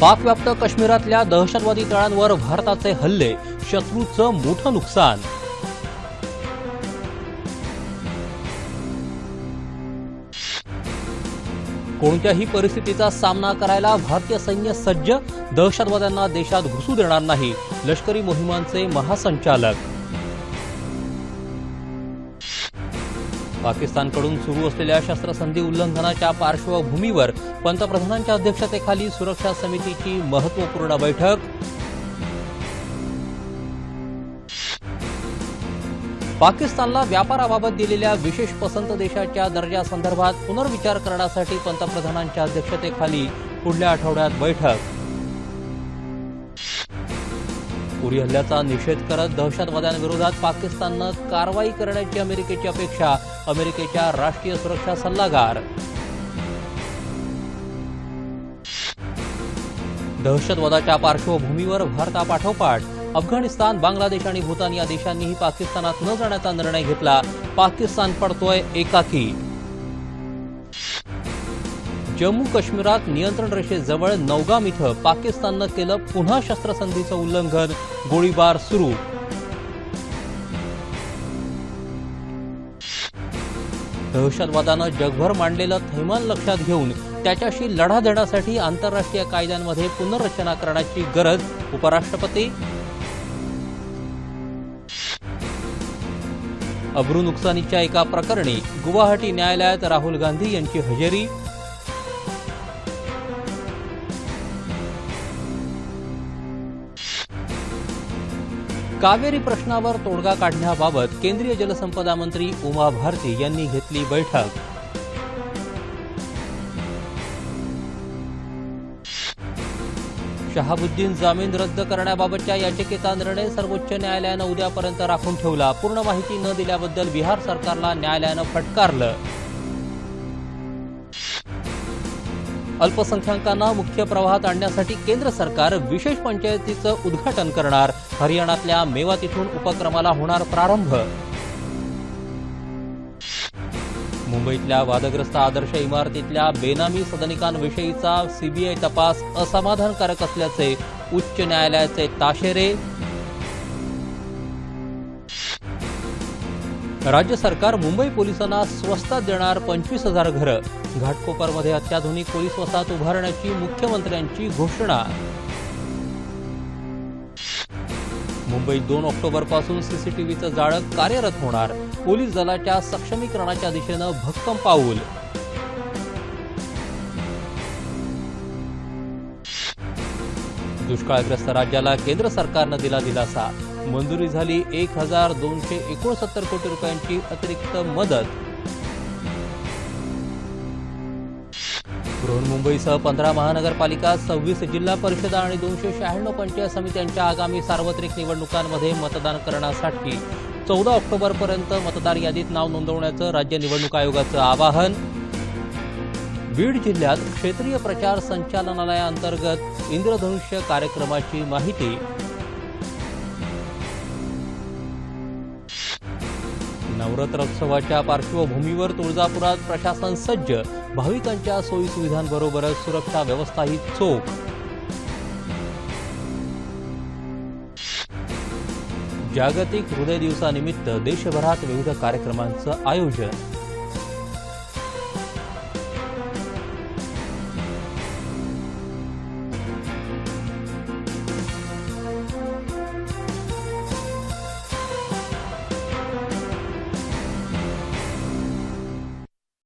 पाकव्याप्त काश्मीरातल्या दहशतवादी तळांवर भारताचे हल्ले शत्रूचं मोठं नुकसान. कोणत्याही परिस्थितीचा सामना करायला भारतीय सैन्य सज्ज दहशतवाद्यांना देशात घुसू देणार नाही लष्करी मोहिमांचे महासंचालक. पाकिस्तानकडून सुरू असलेल्या शस्त्रसंधी उल्लंघनाच्या पार्श्वभूमीवर पंतप्रधानांच्या अध्यक्षतेखाली सुरक्षा समितीची महत्त्वपूर्ण बैठक. पाकिस्तानला व्यापाराबाबत दिलेल्या विशेष पसंत देशाच्या दर्जासंदर्भात पुनर्विचार करण्यासाठी पंतप्रधानांच्या अध्यक्षतेखाली पुढल्या आठवड्यात बैठक. उरी हल्ल्याचा निषेध करत दहशतवाद्यांविरोधात पाकिस्ताननं कारवाई करण्याची अमेरिकेची अपेक्षा अमेरिकेच्या राष्ट्रीय सुरक्षा सल्लागार. दहशतवादाच्या पार्श्वभूमीवर भारतापाठोपाठ अफगाणिस्तान बांगलादेश आणि भूतान या देशांनीही पाकिस्तानात न जाण्याचा निर्णय घेतला. पाकिस्तान पडतोय एकाकी. जम्मू काश्मीरात नियंत्रण रेषेजवळ नौगाम इथं पाकिस्ताननं केलं पुन्हा शस्त्रसंधीचं उल्लंघन. गोळीबार सुरू. दहशतवादानं जगभर मांडलेलं थैमान लक्षात घेऊन त्याच्याशी लढा देण्यासाठी आंतरराष्ट्रीय कायद्यांमध्ये पुनर्रचना करण्याची गरज उपराष्ट्रपती. अब्रू नुकसानीच्या एका प्रकरणी गुवाहाटी न्यायालयात राहुल गांधी यांची हजेरी. कावेरी प्रश्नावर तोडगा काढण्याबाबत केंद्रीय जलसंपदा मंत्री उमा भारती यांनी घेतली बैठक. शहाबुद्दीन जामीन रद्द करण्याबाबतच्या याचिकेचा निर्णय सर्वोच्च न्यायालयानं उद्यापर्यंत राखून ठेवला. पूर्ण माहिती न दिल्याबद्दल बिहार सरकारला न्यायालयानं फटकारलं. अल्पसंख्याकांना मुख्य प्रवाहात आणण्यासाठी केंद्र सरकार विशेष पंचायतीचं उद्घाटन करणार. हरियाणातल्या मेवात इथून उपक्रमाला होणार प्रारंभ. मुंबईतल्या वादग्रस्त आदर्श इमारतीतल्या बेनामी सदनिकांविषयीचा सीबीआय तपास असमाधानकारक असल्याचे उच्च न्यायालयाचे ताशेरे राज्य सरकार मुंबई पोलिसांना स्वस्तात देणार पंचवीस हजार घरं. घाटकोपरमध्ये अत्याधुनिक पोलीस वसाहत उभारण्याची मुख्यमंत्र्यांची घोषणा. मुंबईत दोन ऑक्टोबरपासून सीसीटीव्हीचं जाळं कार्यरत होणार. पोलीस दलाच्या सक्षमीकरणाच्या दिशेनं भक्कम पाऊल. दुष्काळग्रस्त राज्याला केंद्र सरकारनं दिला दिलासा. मंजुरी झाली एक हजार दोनशे एकोणसत्तर कोटी रुपयांची अतिरिक्त मदत. बृहन्मुंबईसह पंधरा महानगरपालिका सव्वीस जिल्हा परिषदा आणि दोनशे शहाण्णव पंचायत समित्यांच्या आगामी सार्वत्रिक निवडणुकांमध्ये मतदान करण्यासाठी चौदा ऑक्टोबरपर्यंत मतदार यादीत नाव नोंदवण्याचं राज्य निवडणूक आयोगाचं आवाहन. बीड जिल्ह्यात क्षेत्रीय प्रचार संचालनालयाअंतर्गत इंद्रधनुष्य कार्यक्रमाची माहिती. नवरात्रोत्सवाच्या पार्श्वभूमीवर तुळजापुरात प्रशासन सज्ज. भाविकांच्या सोयीसुविधांबरोबरच सुरक्षा व्यवस्थाही चोख. जागतिक हृदय दिवसानिमित्त देशभरात विविध कार्यक्रमांचं आयोजन.